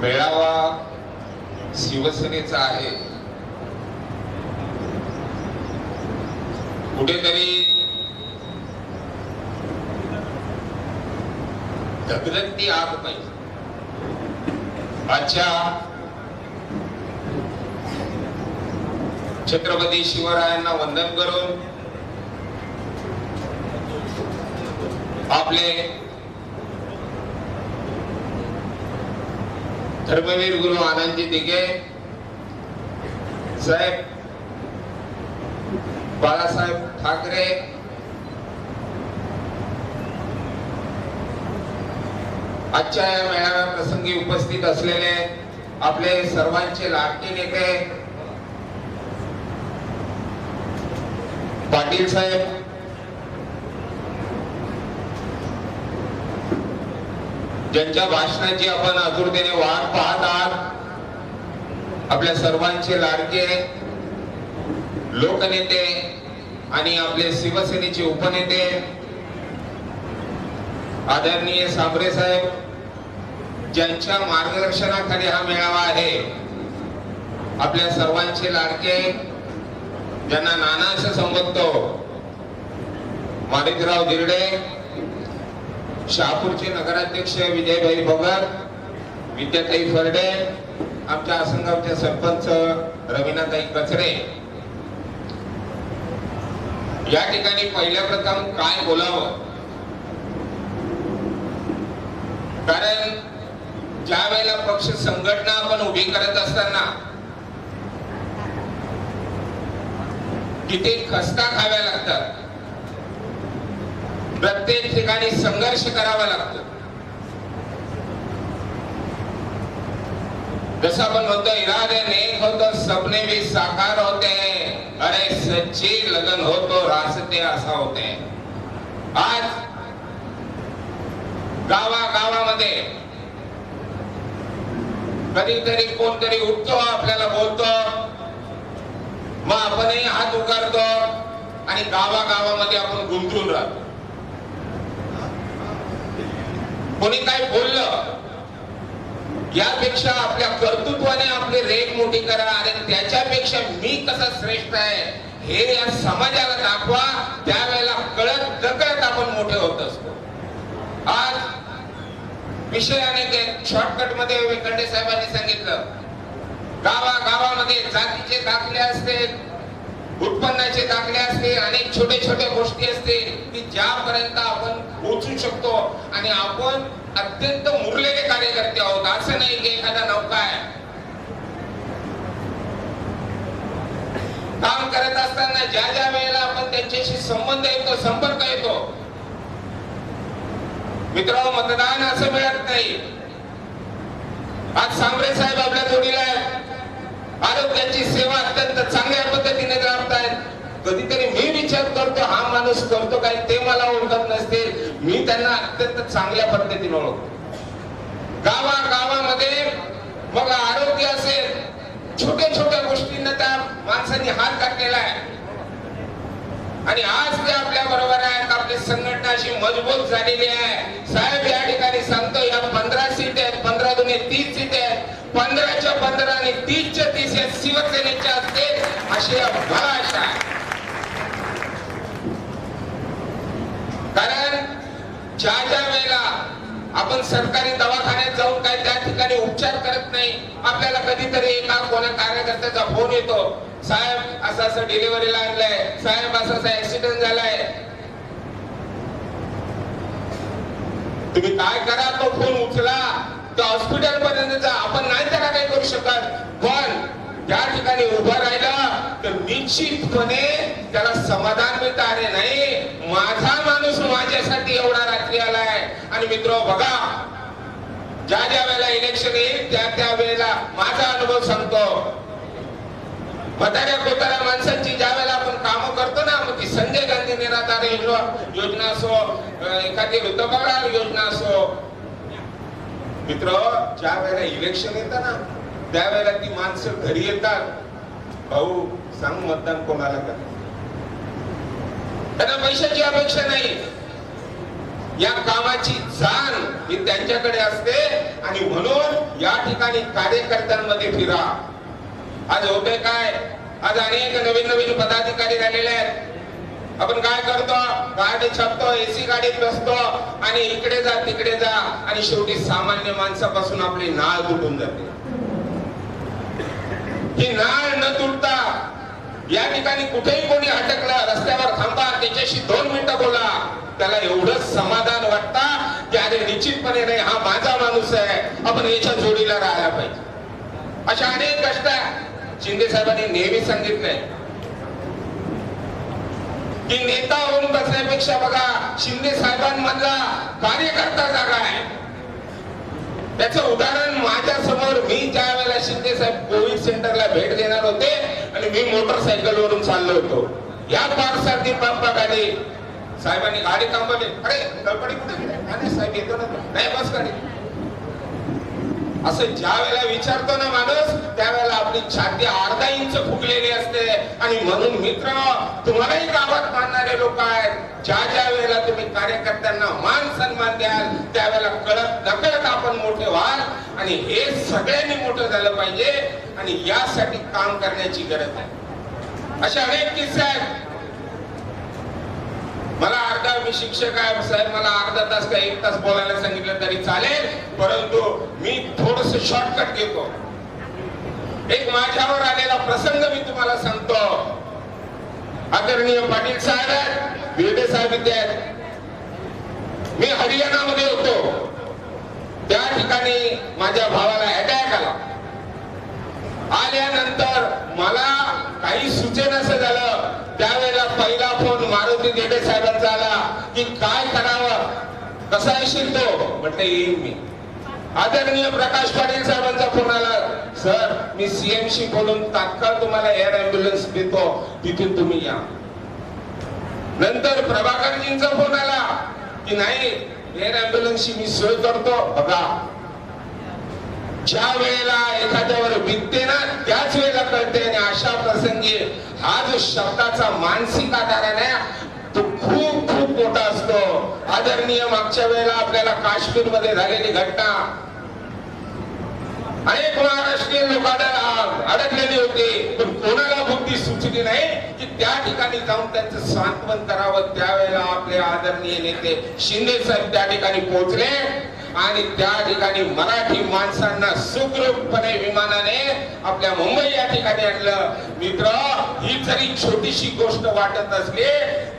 मेळावा शिवसेनेचा आहे. कुठेतरी धगधगती आग पाहिजे आजच्या छत्रपती शिवरायांना वंदन करून आपले धर्मवीर गुरु आनंदजी दिघे साहेब बाळासाहेब ठाकरे. आजच्या या मेळाव्या प्रसंगी उपस्थित असलेले आपले सर्वांचे लाडके नेते. पाटील साहेब ज्यांच्या भाषणाची आपण आतुरतेने वाट पाहत आहात आपल्या सर्वांचे लाडके लोकनेते आणि आपले शिवसेनेचे उपनेते आदरणीय साबरे साहेब ज्यांच्या मार्गदर्शनाखाली हा मेळावा आहे आपल्या सर्वांचे लाडके ज्यांना नाना असं संबोधतो माणिकराव गिरडे शहापूरचे नगराध्यक्ष विजयभाई भगत विद्याताई फरडे आमच्या आसनगावचे सरपंच रवीनाताई कचरे. या ठिकाणी पहिल्या प्रथम काय बोलावं? कारण ज्या वेळेला पक्ष संघटना आपण उभी करत असताना तिथे खस्ता खाव्या लागतात. प्रत्येक ठिकाणी संघर्ष करावा लागतो. जसं आपण म्हणतो इरादे नेक होतो सपने भी साकार होते अरे सच्ची लगन हो तो रास्ते असा होते आज गावा गावामध्ये कधीतरी कोणतरी उठतो आपल्याला बोलतो. मग आपणही हात उगारतो आणि गावा गावामध्ये आपण गुंतून राहतो. कोणी काय बोललं यापेक्षा आपल्या कर्तृत्वाने आपली रेख मोठी करा आणि त्याच्यापेक्षा मी कसा श्रेष्ठ आहे हे या समाजाला दाखवा. त्यावेळेला कळत नकळत आपण मोठे होत असतो. आज विषय अनेक शॉर्टकटमध्ये वेंकटे साहेबांनी सांगितलं गावा गावामध्ये जातीचे दाखले असते उत्पन्नाचे दाखले असते अनेक छोटे छोटे गोष्टी असते की ज्यापर्यंत आपण पोचू शकतो आणि आपण अत्यंत मुरलेले कार्यकर्ते आहोत असं नाही की एखादा नौका आहे. काम करत असताना ज्या ज्या वेळेला आपण त्यांच्याशी संबंध येतो संपर्क येतो मित्र मतदान असं मिळत नाही. आज सांबरे साहेब आपल्या जोडीला आहेत. आरोग्याची सेवा अत्यंत चांगल्या पद्धतीने करतायत. कधीतरी मी विचार करतो हा माणूस करतो काय ते मला ओळखत नसते मी त्यांना अत्यंत चांगल्या पद्धतीने ओळखतो. गावा गावामध्ये मग आरोग्य असेल छोट्या छोट्या गोष्टींना त्या माणसांनी हात घातलेला आहे. आणि आज ते आपल्या बरोबर आहेत आपली संघटना अशी मजबूत झालेली आहे. साहेब या ठिकाणी सांगतो या पंधरा दोन्ही तीस सीट आहेत पंधराच्या तीसच्या तीस या शिवसेनेच्या असतील अशी मला आशा आहे. कारण ज्या ज्या वेळेला आपण सरकारी दवाखान्यात जाऊन काही त्या ठिकाणी उपचार करत नाही आपल्याला कधीतरी एका कोणा कार्यकर्त्याचा फोन येतो. साहेब असं असं डिलिव्हरीला आणलंय. साहेब असं असं ऍक्सिडेंट झालाय. तुम्ही काय करा तो फोन उचला. त्या हॉस्पिटल पर्यंत आपण नाही त्याला काही करू शकत. पण त्या ठिकाणी उभं राहिलं तर निश्चितपणे त्याला समाधान मिळत. अरे नाही माझा माणूस माझ्यासाठी एवढा रात्री आलाय आणि मित्र बघा ज्या ज्या वेळेला इलेक्शन येईल त्या त्या वेळेला माझा अनुभव सांगतो. म्हाताऱ्या कोताऱ्या माणसांची ज्या वेळेला आपण कामं करतो ना मग ती संजय गांधी निराधार योजना योजना असो एखादी ऋतुकाळ योजना असो मित्र ज्या वेळेला इलेक्शन येतं ना त्यावेळेला ती माणसं घरी येतात. भाऊ सांग मतदान कोणाला कर त्यांना पैशाची अपेक्षा नाही. या कामाची जाण ही त्यांच्याकडे असते आणि म्हणून या ठिकाणी कार्यकर्त्यांमध्ये फिरा. आज होते काय? आज अनेक नवीन नवीन पदाधिकारी झालेले आहेत. आपण काय करतो? गाडी छापतो एसी गाडीत बसतो आणि इकडे जा तिकडे जा आणि शेवटी सामान्य माणसापासून आपली नाळ तुटून जाते. ही नाळ न तुटता या ठिकाणी कुठेही कोणी अटकला रस्त्यावर थांबा त्याच्याशी दोन मिनिटं बोला त्याला एवढंच समाधान वाटता की अरे निश्चितपणे नाही हा माझा माणूस आहे. आपण याच्या जोडीला राहायला पाहिजे. अशा अनेक कष्ट आहे. शिंदे साहेबांनी नेहमी सांगितलंय की नेता होऊन बसण्यापेक्षा बघा शिंदे साहेबांमधला कार्यकर्ता जागा आहे त्याचं उदाहरण माझ्यासमोर मी ज्या वेळेला शिंदे साहेब कोविड सेंटरला भेट देणार होते आणि मी मोटरसायकल वरून चाललो होतो. या पारसारखी पंपा साहेबांनी गाडी थांबवली. अरे गडबडी कुठे? अरे साहेब येतो ना. नाही बस गाडी. असं ज्या वेळेला विचारतो ना माणूस त्यावेळेला आपली छाती अर्धा इंच फुगलेली असते. आणि म्हणून मित्र तुम्हालाही गावात मानणारे लोक आहेत. ज्या ज्या वेळेला तुम्ही कार्यकर्त्यांना मान सन्मान द्याल त्यावेळेला कळत नकळत आपण मोठे व्हाल. आणि हे सगळ्यांनी मोठं झालं पाहिजे. आणि यासाठी काम करण्याची गरज आहे. असे अनेक किस्से आहेत. मला अर्धा मी शिक्षक आहे साहेब मला अर्धा तास का एक तास बोलायला सांगितलं तरी चालेल परंतु मी थोडस शॉर्टकट घेतो. एक माझ्यावर आलेला प्रसंग मी तुम्हाला सांगतो. आदरणीय पाटील साहेब आहेत बेडे साहेब इथे आहेत. मी हरियाणामध्ये होतो. त्या ठिकाणी माझ्या भावाला अटॅक आला. आल्यानंतर मला काही सुचेनासं झालं. त्यावेळेस पहिला फोन मारुती देडे साहेबांचा आला की काय करावं? कसा येशील तो? म्हटलं येईन मी. आदरणीय प्रकाश पाटील साहेबांचा फोन आला. सर मी सीएमशी बोलून तात्काळ तुम्हाला एअर अँब्युलन्स देतो. तिथून तुम्ही या. नंतर प्रभाकरजींचा फोन आला की नाही एअर अँब्युलन्सची मी सोय करतो. बघा ज्या वेळेला एखाद्यावर बिकते ना त्याच वेळेला कळते आणि अशा प्रसंगी हा जो शब्दाचा मानसिक आधार आहे ना तो खूप खूप मोठा असतो. आदरणीय मागच्या वेळेला आपल्याला काश्मीरमध्ये झालेली घटना. अनेक महाराष्ट्रीयन लोक अड- अडकलेले होते. पण कोणाला बुद्धी सुचली नाही की त्या ठिकाणी जाऊन त्यांचं सांत्वन करावं. त्यावेळेला आपले आदरणीय नेते शिंदे साहेब त्या ठिकाणी पोहोचले. आणि त्या ठिकाणी मराठी माणसांना सुखरूपपणे विमानाने आपल्या मुंबई या ठिकाणी आणलं. मित्र ही जरी छोटीशी गोष्ट वाटत असली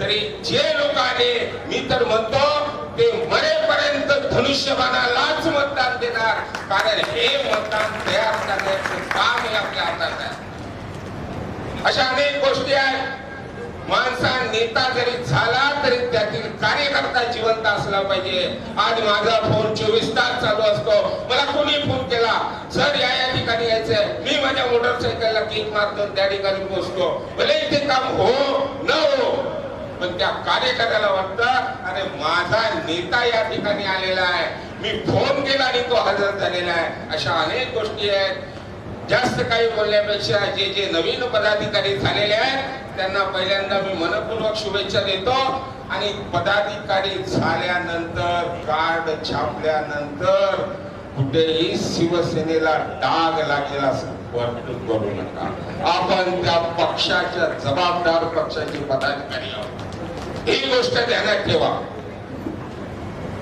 तरी जे लोक आले मी तर म्हणतो ते मरेपर्यंत धनुष्यबाणालाच मतदान देणार. कारण हे मतदान तयार करण्याचं काम हे आपल्या हातात आहे. अशा अनेक गोष्टी आहेत. माणसा नेता जरी झाला तरी त्यातील कार्यकर्ता जिवंत असला पाहिजे. आज माझा फोन चोवीस तास चालू असतो. मला कोणी फोन केला? सर या या ठिकाणी यायचंय. मी माझ्या मोटरसायकलला किक मारतो त्या ठिकाणी पोहोचतो भले इथे काम हो न हो पण त्या कार्यकर्त्याला वाटतं अरे माझा नेता या ठिकाणी आलेला आहे. मी फोन केला आणि तो हजर झालेला आहे. अशा अनेक गोष्टी आहेत. जास्त काही बोलण्यापेक्षा जे जे नवीन पदाधिकारी झालेले आहेत त्यांना पहिल्यांदा मी मनपूर्वक शुभेच्छा देतो. आणि पदाधिकारी झाल्यानंतर कार्ड छापल्यानंतर कुठेही शिवसेनेला डाग लागलेला असं करू नका. आपण त्या पक्षाच्या जबाबदार पक्षाचे पदाधिकारी आहोत. ही गोष्ट ध्यानात ठेवा.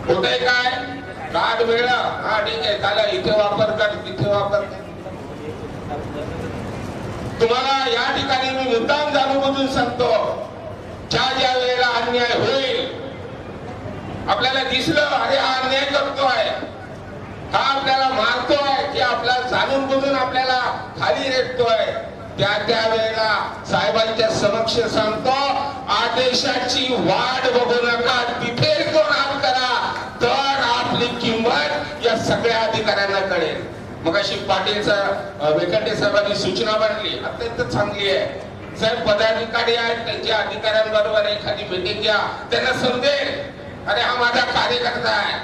होतंय काय? कार्ड वेळा हा ठीक आहे. त्याला इथे वापर कर तिथे वापर कर तुम्हाला या ठिकाणी मी मुद्दाम जाणून सांगतो ज्या ज्या वेळेला अन्याय होईल आपल्याला दिसलं अरे हा अन्याय करतोय हा आपल्याला मारतोय की आपला जाणून बुजून आपल्याला खाली रेटतोय. त्या त्या वेळेला साहेबांच्या समक्ष सांगतो आदेशाची वाट बघू नका तिथे कोण नाम करा तर आपली किंमत या सगळ्या मग अशी पाटील साहेब वेकंटे साहेबांनी सूचना मांडली. अत्यंत चांगली आहे. साहेब पदाधिकारी आहेत त्यांच्या अधिकाऱ्यांबरोबर एखादी मीटिंग घ्या. त्यांना समजेल अरे हा माझा कार्यकर्ता आहे.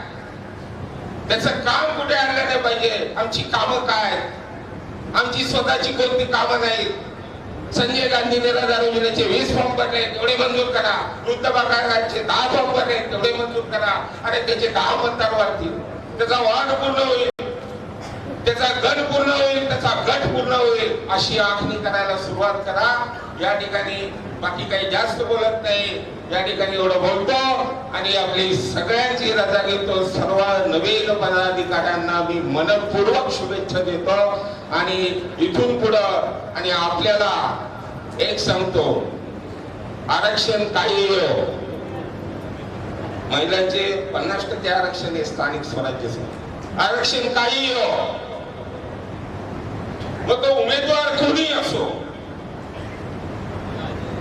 त्याचं काम कुठे आणलं नाही पाहिजे? आमची कामं काय आहेत? आमची स्वतःची कोणती कामं नाहीत? संजय गांधी निराधार योजनेचे वीस फॉर्म भरले तेवढे मंजूर करा. वृद्ध दहा फॉर्म भरले तेवढे मंजूर करा. अरे त्याचे दहा मतदार वाढतील त्याचा वाढ पूर्ण होईल. त्याचा गण पूर्ण होईल त्याचा गट पूर्ण होईल अशी आखणी करायला सुरुवात करा. या ठिकाणी बाकी काही जास्त बोलत नाही. या ठिकाणी एवढं बोलतो आणि आपली सगळ्यांची रजा घेतो. सर्व नवीन पदाधिकाऱ्यांना मी मनपूर्वक शुभेच्छा देतो. आणि इथून पुढं आणि आपल्याला एक सांगतो. आरक्षण काही हो? महिलांचे पन्नास टक्के आरक्षण आहे स्थानिक स्वराज्य आरक्षण काही हो? मग तो उमेदवार कोणी असो.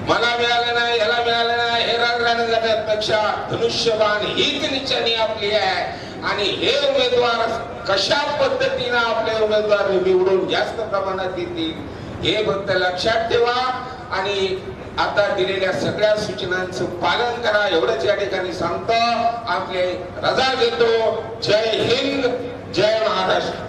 मला मिळालं नाही याला मिळालं नाही हे राजकारण जाण्यापेक्षा धनुष्यबाण हीच निशाणी आपली आहे. आणि हे उमेदवार कशा पद्धतीनं आपले उमेदवार निवडून जास्त प्रमाणात येतील हे फक्त लक्षात ठेवा. आणि आता दिलेल्या सगळ्या सूचनांचं पालन करा. एवढंच या ठिकाणी सांगतो. आपले रजा घेतो. जय हिंद जय महाराष्ट्र.